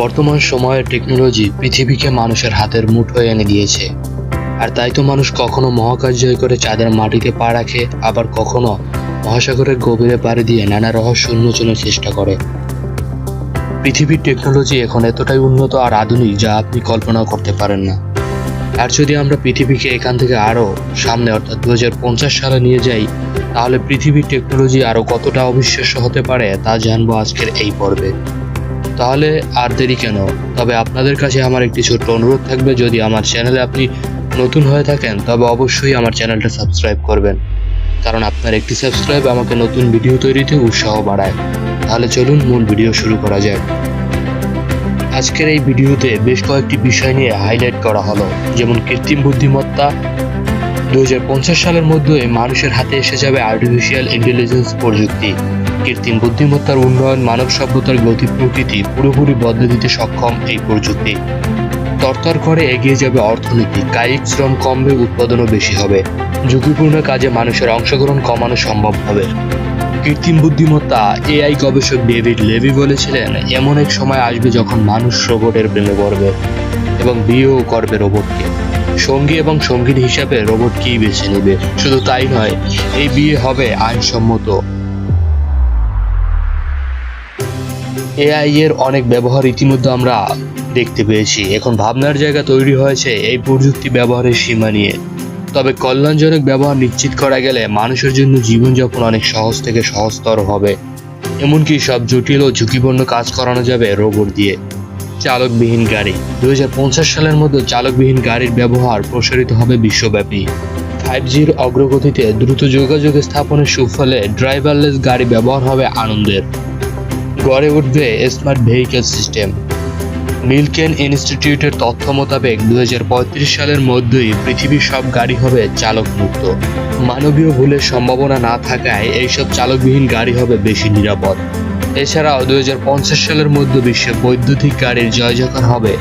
বর্তমান সময়ের টেকনোলজি পৃথিবীকে মানুষের হাতের মুঠোয় এনে দিয়েছে। আর তাই তো মানুষ কখনো মহাকাশ জয় করে চাঁদের মাটিতে পা রাখে, আবার কখনো মহাসাগরের গভীরে পাড়ি দিয়ে নানা রহস্য উন্মোচনের চেষ্টা করে। পৃথিবীর টেকনোলজি এখন এতটাই উন্নত আর আধুনিক যা আপনি কল্পনাও করতে পারেন না। আর যদি আমরা পৃথিবীকে এখান থেকে আরও সামনে, অর্থাৎ দু হাজার পঞ্চাশ সালে নিয়ে যাই, তাহলে পৃথিবীর টেকনোলজি আরও কতটা অবিশ্বাস্য হতে পারে তা জানব আজকের এই পর্বে। তাহলে আর দেরি কেন? তবে আপনাদের কাছে আমার একটি ছোট্ট অনুরোধ থাকবে, যদি আমার চ্যানেলে আপনি নতুন হয়ে থাকেন, তবে অবশ্যই আমার চ্যানেলটা সাবস্ক্রাইব করবেন। কারণ আপনার একটি সাবস্ক্রাইব আমাকে নতুন ভিডিও তৈরিতে উৎসাহ বাড়ায়। তাহলে চলুন মূল ভিডিও শুরু করা যাক। আজকের এই ভিডিওতে বেশ কয়েকটি বিষয় নিয়ে হাইলাইট করা হলো, যেমন কৃত্রিম বুদ্ধিমত্তা। দুই হাজার পঞ্চাশ সালের মধ্যে মানুষের হাতে এসে যাবে আর্টিফিশিয়াল ইন্টেলিজেন্স প্রযুক্তি। কৃত্রিম বুদ্ধিমত্তার উন্নয়ন, মানব সভ্যতার গতি প্রকৃতি পুরোপুরি বদলে দিতে সক্ষম এই প্রযুক্তি। তরতর করে এগিয়ে যাবে অর্থনীতি, কায়িক শ্রম কমবে, উৎপাদনও বেশি হবে। ঝুঁকিপূর্ণ কাজে মানুষের অংশগ্রহণ কমানো সম্ভব হবে। কৃত্রিম বুদ্ধিমত্তা, এআই গবেষক ডেভিড লেভি বলেছিলেন, এমন এক সময় আসবে যখন মানুষ রোবটের প্রেমে পড়বে এবং বিয়েও করবে রোবটকে। সঙ্গী এবং সংগীত হিসাবে রোবটকেই বেছে নেবে? শুধু তাই নয়, এই বিয়ে হবে আইনসম্মত। এআই এর অনেক ব্যবহার ইতিমধ্যে আমরা দেখতে পেয়েছি। এখন ভাবনার জায়গা তৈরি হয়েছে এই প্রযুক্তি ব্যবহারের সীমা নিয়ে। তবে কল্যাণজনক ব্যবহার নিশ্চিত করা গেলে মানুষের জন্য জীবনযাপন অনেক সহজ থেকে সহজতর হবে। এমনকি সব জটিল ও ঝুঁকিপূর্ণ কাজ করানো যাবে রোবট দিয়ে। চালকবিহীন গাড়ি। দু হাজার পঞ্চাশ সালের মধ্যে চালকবিহীন গাড়ির ব্যবহার প্রসারিত হবে বিশ্বব্যাপী। ফাইভ জির অগ্রগতিতে দ্রুত যোগাযোগ স্থাপনের সুফলে ড্রাইভারলেস গাড়ি ব্যবহার হবে আনন্দের। গড়ে উঠবে স্মার্ট ভেহিকেল সিস্টেম মিল্কেন ইনস্টিটিউটের তথ্য মোতাবেক দুই হাজার পঁয়ত্রিশ সালের মধ্যেই পৃথিবীর সব গাড়ি হবে চালক মুক্ত মানবীয় ভুলের সম্ভাবনা না থাকায় এইসব চালকবিহীন গাড়ি হবে বেশি নিরাপদ। এছাড়াও দু হাজার পঞ্চাশ সালের মধ্যে বিশ্বে বৈদ্যুতিক গাড়ির জয়জয়কার হবে।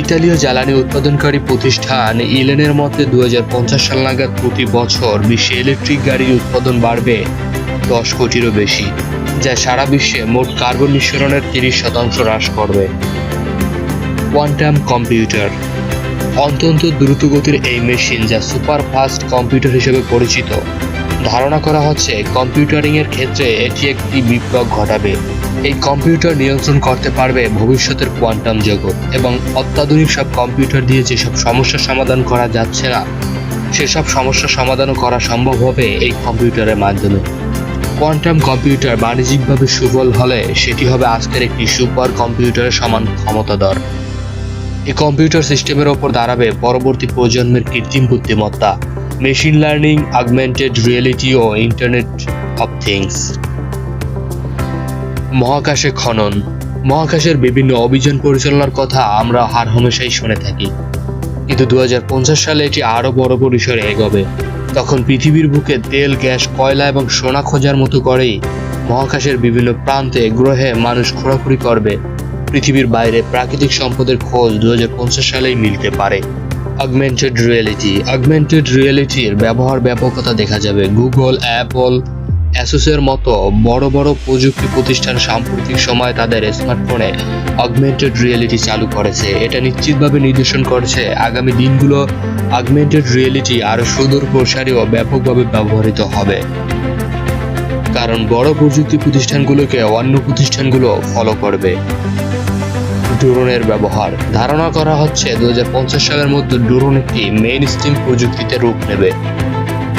ইতালীয় জ্বালানি উৎপাদনকারী প্রতিষ্ঠান ইলেনের মতে দু হাজার পঞ্চাশ সাল নাগাদ প্রতি বছর বিশ্বে ইলেকট্রিক গাড়ির উৎপাদন বাড়বে দশ কোটিরও বেশি। যা সারা বিশ্বে মোট কার্বন নিঃসরণের তিরিশ শতাংশ হ্রাস করবে। Quantum computer. অত্যন্ত দ্রুতগতির এই মেশিন যা সুপার ফাস্ট কম্পিউটার হিসেবে পরিচিত। ধারণা করা হচ্ছে কম্পিউটারিং এর ক্ষেত্রে এটি একটি বিপ্লব ঘটাবে। এই কম্পিউটার নিয়ন্ত্রণ করতে পারবে ভবিষ্যতের কোয়ান্টাম জগৎ এবং অত্যাধুনিক সব কম্পিউটার দিয়ে যেসব সমস্যার সমাধান করা যাচ্ছে না, সেসব সমস্যার সমাধানও করা সম্ভব হবে এই কম্পিউটারের মাধ্যমে। কোয়ান্টাম কম্পিউটার বাণিজ্যিকভাবে সুফল হলে সেটি হবে আজকের একটি সুপার কম্পিউটারের সমান ক্ষমতাধর এই কম্পিউটার সিস্টেমের ওপর দাঁড়াবে পরবর্তী প্রজন্মের কৃত্রিম বুদ্ধিমত্তা মেশিন লার্নিং আগমেন্টেড রিয়েলিটি ও ইন্টারনেট অফ থিংস মহাকাশে খনন। মহাকাশের বিভিন্ন অভিযান পরিচালনার কথা আমরা হার হমেশাই শুনে থাকি। কিন্তু দু হাজার পঞ্চাশ সালে এটি আরও বড় পরিসরে এগোবে। তখন পৃথিবীর বুকে তেল, গ্যাস, কয়লা এবং সোনা খোঁজার মতো করেই মহাকাশের বিভিন্ন প্রান্তে, গ্রহে মানুষ খোঁড়াখুড়ি করবে। পৃথিবীর বাইরে প্রাকৃতিক সম্পদের খোঁজ দু হাজার পঞ্চাশ সালেই মিলতে পারে। অগমেন্টেড রিয়েলিটি অগমেন্টেড রিয়েলিটির ব্যবহার ব্যাপকতা দেখা যাবে। গুগল অ্যাপল অ্যাসোসের মতো বড় বড় প্রযুক্তি প্রতিষ্ঠান সাম্প্রতিক সময় তাদের স্মার্টফোনে অগমেন্টেড রিয়েলিটি চালু করেছে। এটা নিশ্চিতভাবে নির্দেশন করছে, আগামী দিনগুলো অগমেন্টেড রিয়েলিটি আরও সুদূর, প্রসারী ও ব্যাপকভাবে ব্যবহৃত হবে। কারণ বড় প্রযুক্তি প্রতিষ্ঠানগুলোকে অন্য প্রতিষ্ঠানগুলো ফলো করবে। ড্রোনের ব্যবহার। ধারণা করা হচ্ছে দু হাজার পঞ্চাশ সালের মধ্যে ড্রোন একটি মেইন স্ট্রিম প্রযুক্তিতে রূপ নেবে।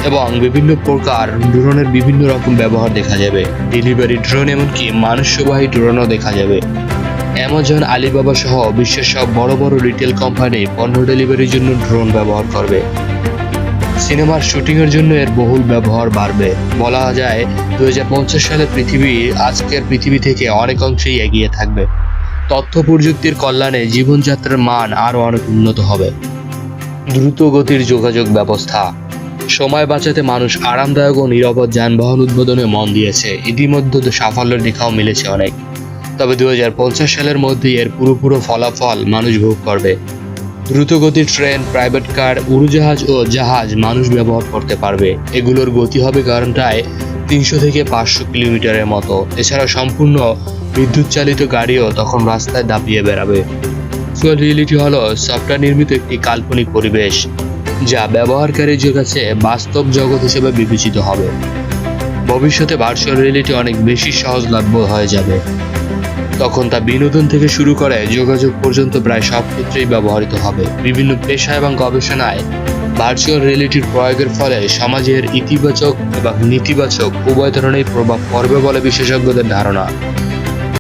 এবং বিভিন্ন প্রকার ড্রোনের বিভিন্ন রকম ব্যবহার দেখা যাবে। ডেলিভারি ড্রোন এমনকি মানুষ্যবাহী ড্রোনও দেখা যাবে। অ্যামাজন, আলিবাবা সহ বিশ্বের সব বড় বড় রিটেল কোম্পানি পণ্য ডেলিভারির জন্য ড্রোন ব্যবহার করবে। সিনেমার শুটিংয়ের জন্য এর বহুল ব্যবহার বাড়বে। বলা যায়, দুই হাজার পঞ্চাশ সালে পৃথিবী আজকের পৃথিবী থেকে অনেক অংশেই এগিয়ে থাকবে। তথ্য প্রযুক্তির কল্যাণে জীবনযাত্রার মান আরও অনেক উন্নত হবে। দ্রুত গতির যোগাযোগ ব্যবস্থা। সময় বাঁচাতে মানুষ আরামদায়ক ও নিরাপদ যানবাহন উদ্বোধনে মন দিয়েছে। ইতিমধ্যে তো সাফল্যের দিকাও মিলেছে অনেক। তবে দু হাজার পঞ্চাশ সালের মধ্যেই এর পুরোপুরো ফলাফল মানুষ ভোগ করবে। দ্রুতগতির ট্রেন, প্রাইভেট কার, উড়োজাহাজ ও জাহাজ মানুষ ব্যবহার করতে পারবে। এগুলোর গতি হবে কারণটায় তিনশো থেকে পাঁচশো কিলোমিটারের মতো। এছাড়া সম্পূর্ণ বিদ্যুৎ চালিত গাড়িও তখন রাস্তায় দাপিয়ে বেড়াবে। ভার্চুয়াল রিয়েলিটি হলো, সফটওয়্যার নির্মিত একটি কাল্পনিক পরিবেশ। যা ব্যবহারকারীর কাছে বাস্তব জগৎ হিসেবে বিবেচিত হবে। ভবিষ্যতে ভার্চুয়াল রিয়েলিটি অনেক বেশি সহজলভ্য হয়ে যাবে। তখন তা বিনোদন থেকে শুরু করে যোগাযোগ পর্যন্ত প্রায় সব ক্ষেত্রেই ব্যবহৃত হবে। বিভিন্ন পেশা এবং গবেষণায় ভার্চুয়াল রিয়েলিটির প্রয়োগের ফলে সমাজের ইতিবাচক এবং নেতিবাচক উভয় ধরনের প্রভাব পড়বে বলে বিশেষজ্ঞদের ধারণা।